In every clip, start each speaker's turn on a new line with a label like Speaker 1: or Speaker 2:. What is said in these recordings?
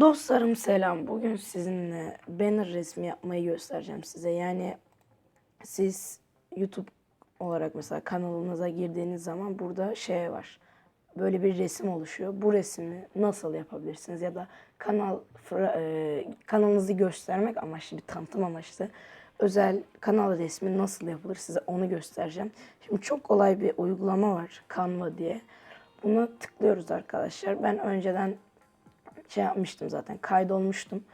Speaker 1: Dostlarım selam. Bugün sizinle banner resmi yapmayı göstereceğim size. Yani siz YouTube olarak mesela kanalınıza girdiğiniz zaman burada şey var. Böyle bir resim oluşuyor. Bu resmi nasıl yapabilirsiniz ya da kanal e, kanalınızı göstermek amaçlı bir tanıtım amaçlı özel kanal resmi nasıl yapılır size onu göstereceğim. Şimdi çok kolay bir uygulama var Canva diye. Buna tıklıyoruz arkadaşlar. Ben önceden şey yapmıştım zaten kaydolmuştum.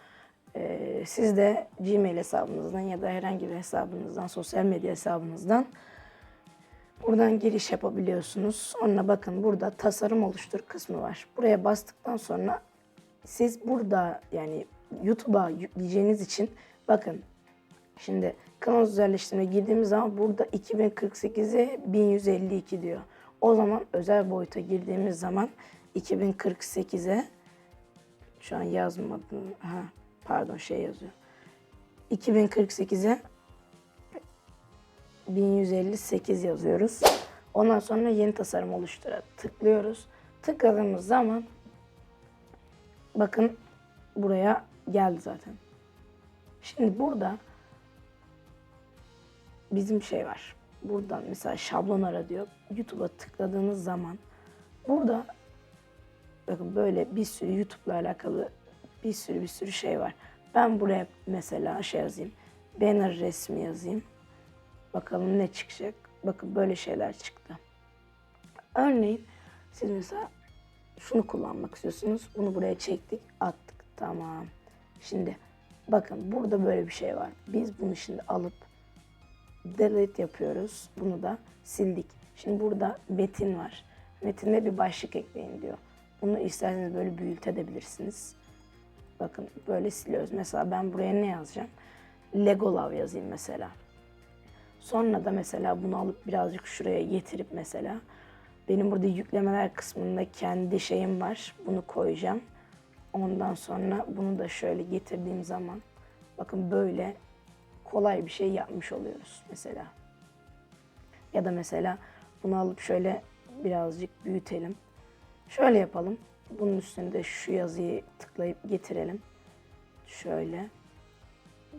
Speaker 1: Ee, siz de Gmail hesabınızdan ya da herhangi bir hesabınızdan, sosyal medya hesabınızdan buradan giriş yapabiliyorsunuz. Sonra bakın burada tasarım oluştur kısmı var. Buraya bastıktan sonra siz burada yani YouTube'a yükleyeceğiniz için bakın şimdi kanal özelleştirmeye girdiğimiz zaman burada 2048'e 1152 diyor. O zaman özel boyuta girdiğimiz zaman 2048'e şu an yazmadım. Ha, pardon şey yazıyor. 2048'e 1158 yazıyoruz. Ondan sonra yeni tasarım oluştura tıklıyoruz. Tıkladığımız zaman bakın buraya geldi zaten. Şimdi burada bizim şey var. Buradan mesela şablon ara diyor. YouTube'a tıkladığınız zaman burada bakın böyle bir sürü YouTube'la alakalı bir sürü bir sürü şey var. Ben buraya mesela şey yazayım. Banner resmi yazayım. Bakalım ne çıkacak. Bakın böyle şeyler çıktı. Örneğin siz mesela şunu kullanmak istiyorsunuz. Bunu buraya çektik, attık. Tamam. Şimdi bakın burada böyle bir şey var. Biz bunu şimdi alıp delete yapıyoruz. Bunu da sildik. Şimdi burada metin var. Metinde bir başlık ekleyin diyor. Bunu isterseniz böyle büyütebilirsiniz. Bakın böyle siliyoruz. Mesela ben buraya ne yazacağım? Legolav yazayım mesela. Sonra da mesela bunu alıp birazcık şuraya getirip mesela benim burada yüklemeler kısmında kendi şeyim var. Bunu koyacağım. Ondan sonra bunu da şöyle getirdiğim zaman bakın böyle kolay bir şey yapmış oluyoruz mesela. Ya da mesela bunu alıp şöyle birazcık büyütelim. Şöyle yapalım. Bunun üstünde şu yazıyı tıklayıp getirelim. Şöyle.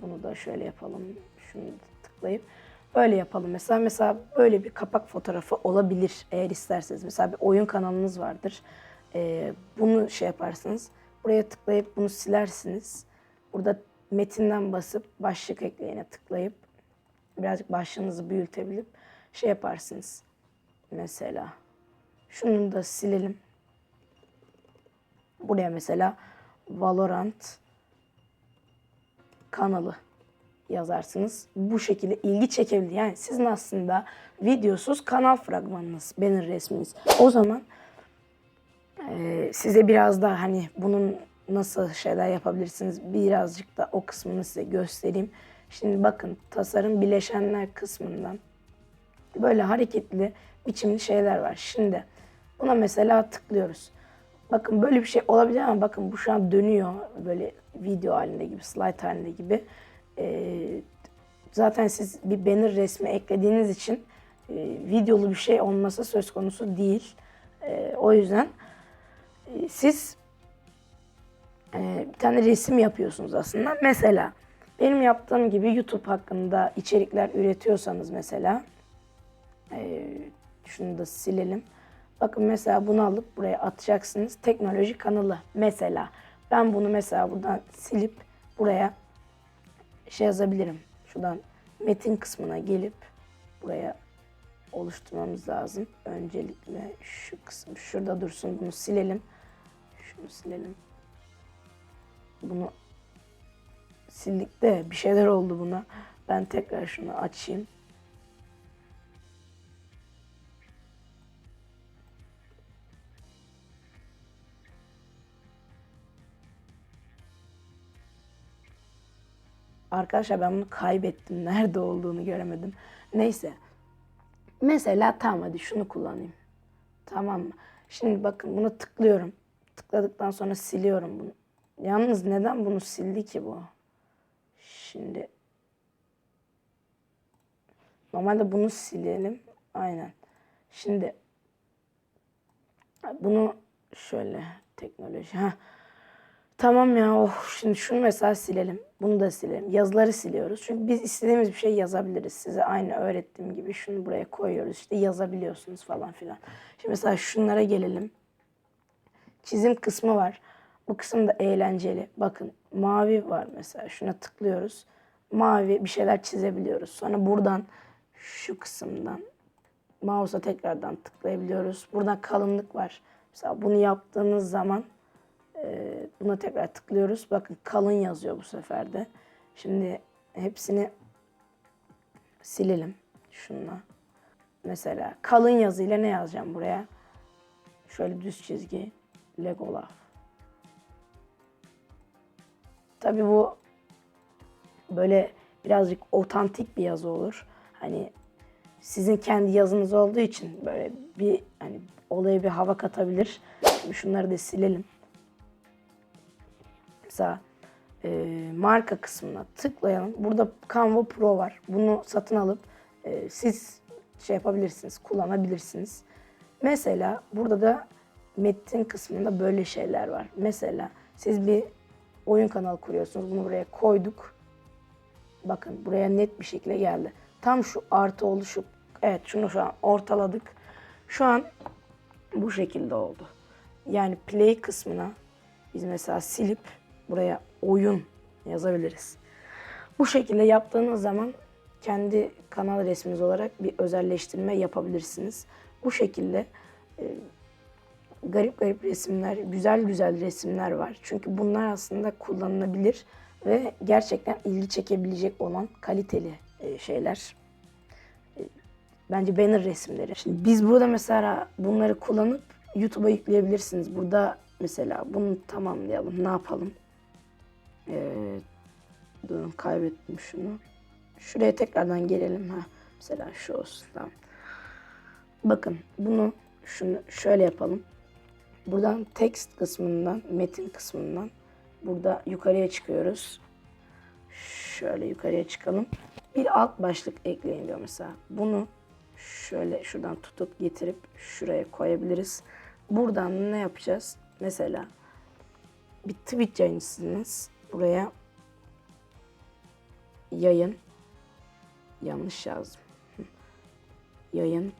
Speaker 1: Bunu da şöyle yapalım. Şunu tıklayıp böyle yapalım. Mesela mesela böyle bir kapak fotoğrafı olabilir eğer isterseniz. Mesela bir oyun kanalınız vardır. Ee, bunu şey yaparsınız. Buraya tıklayıp bunu silersiniz. Burada metinden basıp başlık ekleyene tıklayıp birazcık başlığınızı büyütebilip şey yaparsınız. Mesela şunu da silelim. Buraya mesela Valorant kanalı yazarsınız. Bu şekilde ilgi çekebilir. Yani sizin aslında videosuz kanal fragmanınız, banner resminiz. O zaman e, size biraz daha hani bunun nasıl şeyler yapabilirsiniz birazcık da o kısmını size göstereyim. Şimdi bakın tasarım bileşenler kısmından böyle hareketli biçimli şeyler var. Şimdi buna mesela tıklıyoruz. Bakın böyle bir şey olabilir ama bakın bu şu an dönüyor böyle video halinde gibi, slide halinde gibi. Ee, zaten siz bir banner resmi eklediğiniz için e, videolu bir şey olması söz konusu değil. Ee, o yüzden e, siz e, bir tane resim yapıyorsunuz aslında. Mesela benim yaptığım gibi YouTube hakkında içerikler üretiyorsanız mesela e, şunu da silelim. Bakın mesela bunu alıp buraya atacaksınız. Teknoloji kanalı mesela. Ben bunu mesela buradan silip buraya şey yazabilirim. Şuradan metin kısmına gelip buraya oluşturmamız lazım. Öncelikle şu kısım şurada dursun. Bunu silelim. Şunu silelim. Bunu sildik de bir şeyler oldu buna. Ben tekrar şunu açayım. Arkadaşlar ben bunu kaybettim. Nerede olduğunu göremedim. Neyse. Mesela tamam hadi şunu kullanayım. Tamam mı? Şimdi bakın buna tıklıyorum. Tıkladıktan sonra siliyorum bunu. Yalnız neden bunu sildi ki bu? Şimdi normalde bunu silelim. Aynen. Şimdi bunu şöyle teknoloji. Ha. Tamam ya oh şimdi şunu mesela silelim. Bunu da silelim. Yazıları siliyoruz. Çünkü biz istediğimiz bir şey yazabiliriz. Size aynı öğrettiğim gibi şunu buraya koyuyoruz. İşte yazabiliyorsunuz falan filan. Şimdi mesela şunlara gelelim. Çizim kısmı var. Bu kısım da eğlenceli. Bakın mavi var mesela. Şuna tıklıyoruz. Mavi bir şeyler çizebiliyoruz. Sonra buradan şu kısımdan mouse'a tekrardan tıklayabiliyoruz. Burada kalınlık var. Mesela bunu yaptığınız zaman buna tekrar tıklıyoruz. Bakın kalın yazıyor bu sefer de. Şimdi hepsini silelim şununla. Mesela kalın yazıyla ne yazacağım buraya? Şöyle düz çizgi. Legolas. Tabii bu böyle birazcık otantik bir yazı olur. Hani sizin kendi yazınız olduğu için böyle bir hani olaya bir hava katabilir. Şimdi şunları da silelim. Mesela e, marka kısmına tıklayalım. Burada Canva Pro var. Bunu satın alıp e, siz şey yapabilirsiniz, kullanabilirsiniz. Mesela burada da metin kısmında böyle şeyler var. Mesela siz bir oyun kanalı kuruyorsunuz. Bunu buraya koyduk. Bakın buraya net bir şekilde geldi. Tam şu artı oluşup evet şunu şu an ortaladık. Şu an bu şekilde oldu. Yani play kısmına biz mesela silip buraya oyun yazabiliriz. Bu şekilde yaptığınız zaman kendi kanal resminiz olarak bir özelleştirme yapabilirsiniz. Bu şekilde e, garip garip resimler, güzel güzel resimler var. Çünkü bunlar aslında kullanılabilir ve gerçekten ilgi çekebilecek olan kaliteli e, şeyler. E, Bence banner resimleri. Şimdi biz burada mesela bunları kullanıp YouTube'a yükleyebilirsiniz. Burada mesela bunu tamamlayalım. Ne yapalım? Ee, durun kaybettim şunu. Şuraya tekrardan gelelim. Ha, mesela şu olsun. Tamam. Bakın bunu şunu şöyle yapalım. Buradan text kısmından, metin kısmından burada yukarıya çıkıyoruz. Şöyle yukarıya çıkalım. Bir alt başlık ekleyin diyor mesela. Bunu şöyle şuradan tutup getirip şuraya koyabiliriz. Buradan ne yapacağız? Mesela bir Twitch yayıncısınız. Buraya yayın yanlış yazdım. Yayın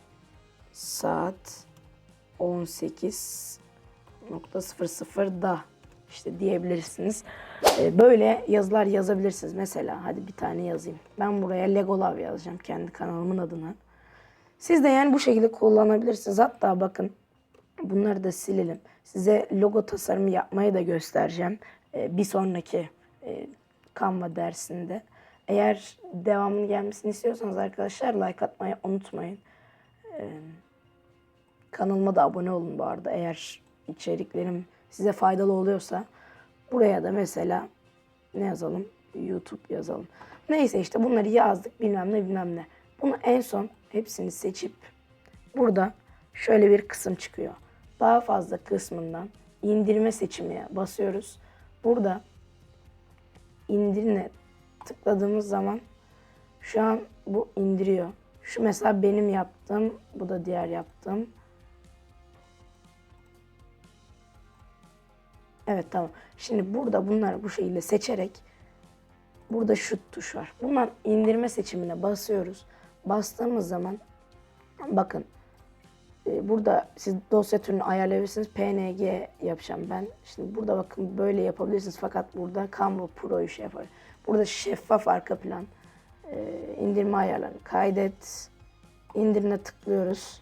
Speaker 1: saat 18.00'da işte diyebilirsiniz. Ee, Böyle yazılar yazabilirsiniz. Mesela hadi bir tane yazayım. Ben buraya Legolav yazacağım kendi kanalımın adına. Siz de yani bu şekilde kullanabilirsiniz. Hatta bakın bunları da silelim. Size logo tasarımı yapmayı da göstereceğim. Ee, Bir sonraki e, Canva dersinde. Eğer devamını gelmesini istiyorsanız arkadaşlar like atmayı unutmayın. Kanalıma da abone olun bu arada. Eğer içeriklerim size faydalı oluyorsa buraya da mesela ne yazalım? YouTube yazalım. Neyse işte bunları yazdık bilmem ne bilmem ne. Bunu en son hepsini seçip burada şöyle bir kısım çıkıyor. Daha fazla kısmından indirme seçimine basıyoruz. Burada indirine tıkladığımız zaman şu an bu indiriyor. Şu mesela benim yaptığım, bu da diğer yaptığım. Evet tamam. Şimdi burada bunları bu şekilde seçerek burada şu tuş var. Bundan indirme seçimine basıyoruz. Bastığımız zaman bakın burada siz dosya türünü ayarlayabilirsiniz. PNG yapacağım ben. Şimdi burada bakın böyle yapabilirsiniz fakat burada Canva Pro'yu şey yapar. Burada şeffaf arka plan. e, indirme ayarları. Kaydet. İndirine tıklıyoruz.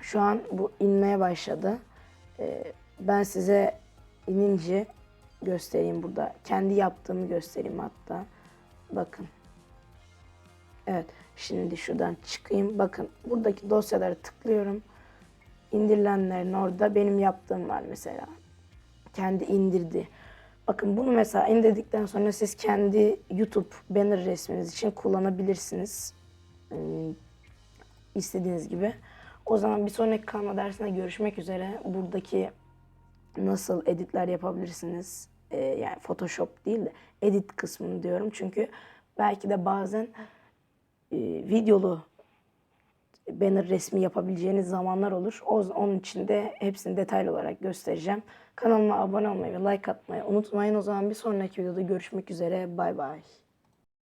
Speaker 1: Şu an bu inmeye başladı. E, ben size inince göstereyim burada. Kendi yaptığımı göstereyim hatta. Bakın. Evet. Şimdi şuradan çıkayım. Bakın buradaki dosyalara tıklıyorum. İndirilenlerin orada benim yaptığım var mesela. Kendi indirdi. Bakın bunu mesela indirdikten sonra siz kendi YouTube banner resminiz için kullanabilirsiniz. Ee, istediğiniz gibi. O zaman bir sonraki kalma dersinde görüşmek üzere. Buradaki nasıl editler yapabilirsiniz? Ee, yani Photoshop değil de edit kısmını diyorum. Çünkü belki de bazen e, videolu banner resmi yapabileceğiniz zamanlar olur. O, onun için de hepsini detaylı olarak göstereceğim. Kanalıma abone olmayı ve like atmayı unutmayın. O zaman bir sonraki videoda görüşmek üzere. Bay bay.